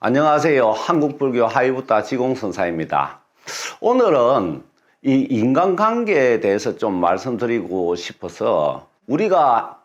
안녕하세요. 한국불교 하이부타 지공선사입니다. 오늘은 이 인간관계에 대해서 좀 말씀드리고 싶어서 우리가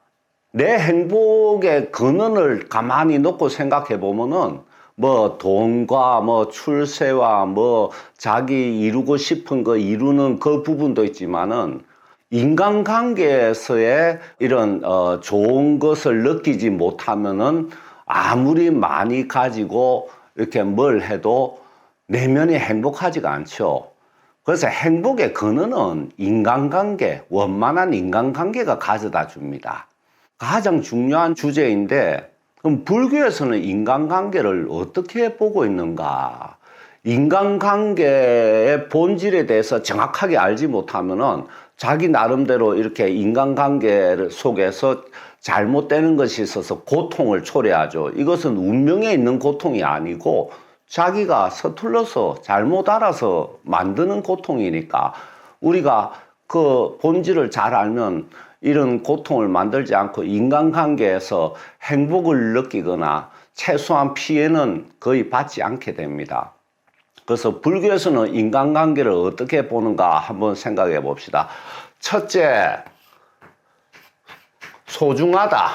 내 행복의 근원을 가만히 놓고 생각해 보면은 뭐 돈과 뭐 출세와 뭐 자기 이루고 싶은 거 이루는 그 부분도 있지만은 인간관계에서의 이런 어 좋은 것을 느끼지 못하면은 아무리 많이 가지고 이렇게 뭘 해도 내면이 행복하지가 않죠. 그래서 행복의 근원은 인간관계, 원만한 인간관계가 가져다 줍니다. 가장 중요한 주제인데, 그럼 불교에서는 인간관계를 어떻게 보고 있는가? 인간관계의 본질에 대해서 정확하게 알지 못하면은 자기 나름대로 이렇게 인간관계 속에서 잘못되는 것이 있어서 고통을 초래하죠. 이것은 운명에 있는 고통이 아니고 자기가 서툴러서 잘못 알아서 만드는 고통이니까 우리가 그 본질을 잘 알면 이런 고통을 만들지 않고 인간관계에서 행복을 느끼거나 최소한 피해는 거의 받지 않게 됩니다. 그래서 불교에서는 인간관계를 어떻게 보는가 한번 생각해 봅시다. 첫째, 소중하다.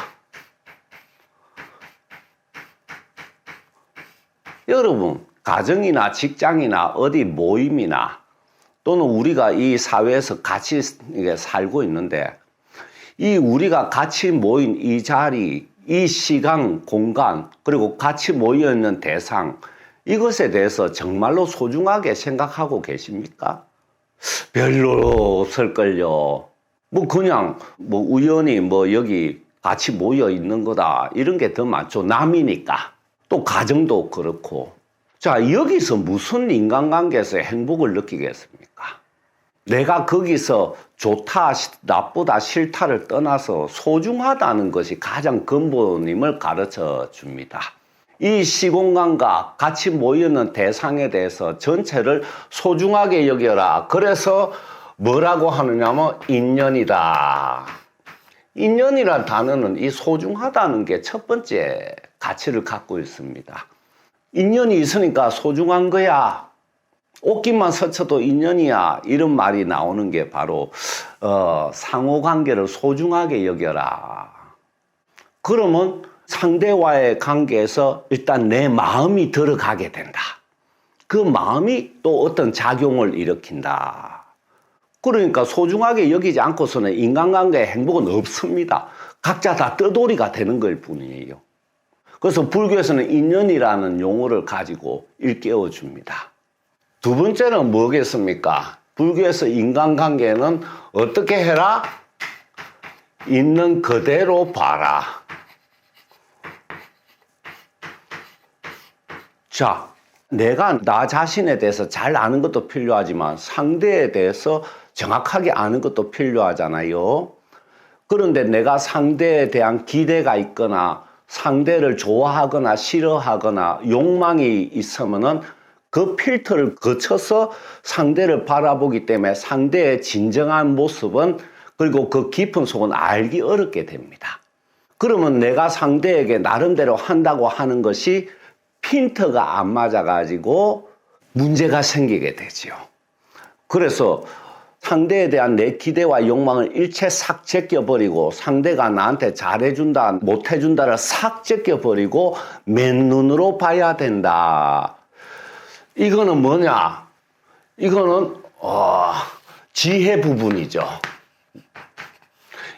여러분, 가정이나 직장이나 어디 모임이나 또는 우리가 이 사회에서 같이 살고 있는데 이 우리가 같이 모인 이 자리, 이 시간, 공간, 그리고 같이 모여 있는 대상, 이것에 대해서 정말로 소중하게 생각하고 계십니까? 별로 없을걸요. 뭐 그냥 뭐 우연히 뭐 여기 같이 모여 있는 거다. 이런 게 더 많죠. 남이니까. 또 가정도 그렇고. 자, 여기서 무슨 인간관계에서 행복을 느끼겠습니까? 내가 거기서 좋다, 나쁘다, 싫다를 떠나서 소중하다는 것이 가장 근본임을 가르쳐 줍니다. 이 시공간과 같이 모이는 대상에 대해서 전체를 소중하게 여겨라. 그래서 뭐라고 하느냐면 인연이다. 인연이란 단어는 이 소중하다는 게 첫 번째 가치를 갖고 있습니다. 인연이 있으니까 소중한 거야. 옷깃만 스쳐도 인연이야. 이런 말이 나오는 게 바로 어, 상호 관계를 소중하게 여겨라. 그러면 상대와의 관계에서 일단 내 마음이 들어가게 된다. 그 마음이 또 어떤 작용을 일으킨다. 그러니까 소중하게 여기지 않고서는 인간관계의 행복은 없습니다. 각자 다 떠돌이가 되는 걸 뿐이에요. 그래서 불교에서는 인연이라는 용어를 가지고 일깨워 줍니다. 두 번째는 뭐겠습니까? 불교에서 인간관계는 어떻게 해라? 있는 그대로 봐라. 자, 내가 나 자신에 대해서 잘 아는 것도 필요하지만 상대에 대해서 정확하게 아는 것도 필요하잖아요. 그런데 내가 상대에 대한 기대가 있거나 상대를 좋아하거나 싫어하거나 욕망이 있으면은 그 필터를 거쳐서 상대를 바라보기 때문에 상대의 진정한 모습은 그리고 그 깊은 속은 알기 어렵게 됩니다. 그러면 내가 상대에게 나름대로 한다고 하는 것이 핀터가 안 맞아가지고 문제가 생기게 되죠. 그래서 상대에 대한 내 기대와 욕망을 일체 싹 제껴버리고 상대가 나한테 잘해준다, 못해준다를 싹 제껴버리고 맨눈으로 봐야 된다. 이거는 뭐냐? 이거는, 어, 지혜 부분이죠.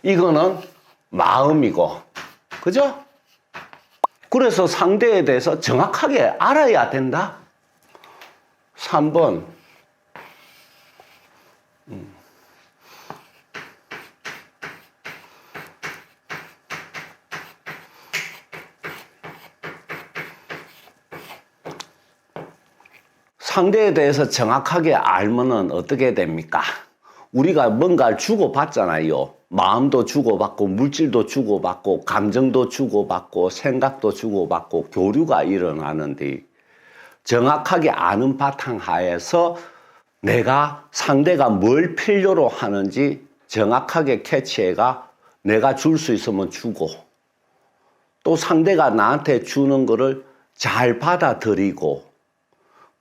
이거는 마음이고, 그죠? 그래서 상대에 대해서 정확하게 알아야 된다. 3번. 음. 상대에 대해서 정확하게 알면은 어떻게 됩니까? 우리가 뭔가를 주고받잖아요. 마음도 주고받고, 물질도 주고받고, 감정도 주고받고, 생각도 주고받고, 교류가 일어나는데, 정확하게 아는 바탕 하에서 내가 상대가 뭘 필요로 하는지 정확하게 캐치해가 내가 줄 수 있으면 주고, 또 상대가 나한테 주는 거를 잘 받아들이고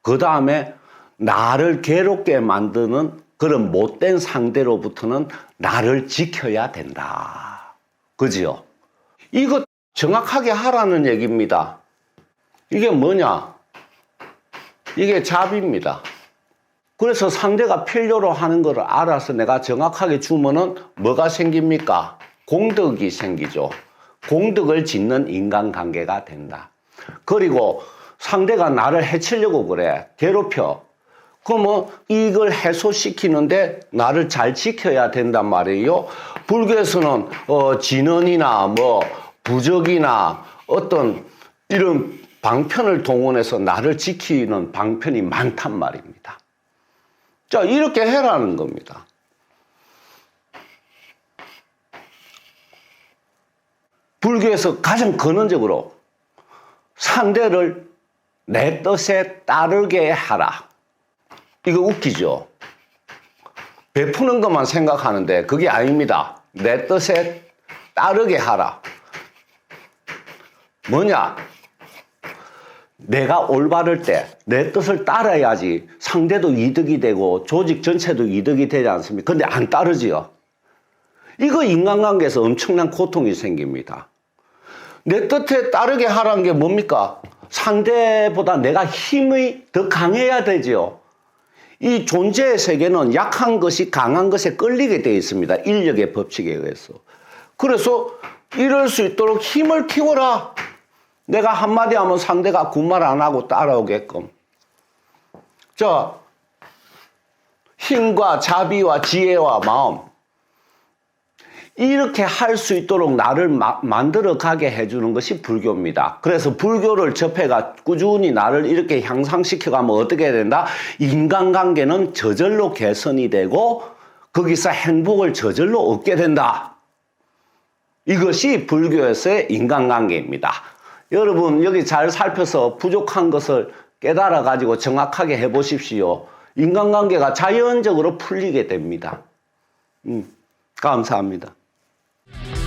그 다음에 나를 괴롭게 만드는 그런 못된 상대로부터는 나를 지켜야 된다. 그지요? 이거 정확하게 하라는 얘기입니다. 이게 뭐냐? 이게 잡입니다. 그래서 상대가 필요로 하는 것을 알아서 내가 정확하게 주면은 뭐가 생깁니까? 공덕이 생기죠. 공덕을 짓는 인간관계가 된다. 그리고 상대가 나를 해치려고 그래. 괴롭혀. 그러면 이걸 해소시키는데 나를 잘 지켜야 된단 말이에요. 불교에서는 어, 진언이나 뭐 부적이나 어떤 이런 방편을 동원해서 나를 지키는 방편이 많단 말입니다. 자, 이렇게 해라는 겁니다. 불교에서 가장 근원적으로 상대를 내 뜻에 따르게 하라. 이거 웃기죠? 베푸는 것만 생각하는데 그게 아닙니다. 내 뜻에 따르게 하라. 뭐냐? 내가 올바를 때 내 뜻을 따라야지 상대도 이득이 되고 조직 전체도 이득이 되지 않습니까? 근데 안 따르지요. 이거 인간관계에서 엄청난 고통이 생깁니다. 내 뜻에 따르게 하라는 게 뭡니까? 상대보다 내가 힘이 더 강해야 되지요. 이 존재의 세계는 약한 것이 강한 것에 끌리게 되어 있습니다. 인력의 법칙에 의해서. 그래서 이럴 수 있도록 힘을 키워라. 내가 한마디 하면 상대가 군말 안 하고 따라오게끔. 자, 힘과 자비와 지혜와 마음. 이렇게 할 수 있도록 나를 마- 만들어 가게 해주는 것이 불교입니다. 그래서 불교를 접해가 꾸준히 나를 이렇게 향상시켜 가면 어떻게 된다? 인간관계는 저절로 개선이 되고 거기서 행복을 저절로 얻게 된다. 이것이 불교에서의 인간관계입니다. 여러분 여기 잘 살펴서 부족한 것을 깨달아 가지고 정확하게 해 보십시오. 인간관계가 자연적으로 풀리게 됩니다. 음, 감사합니다. Bye.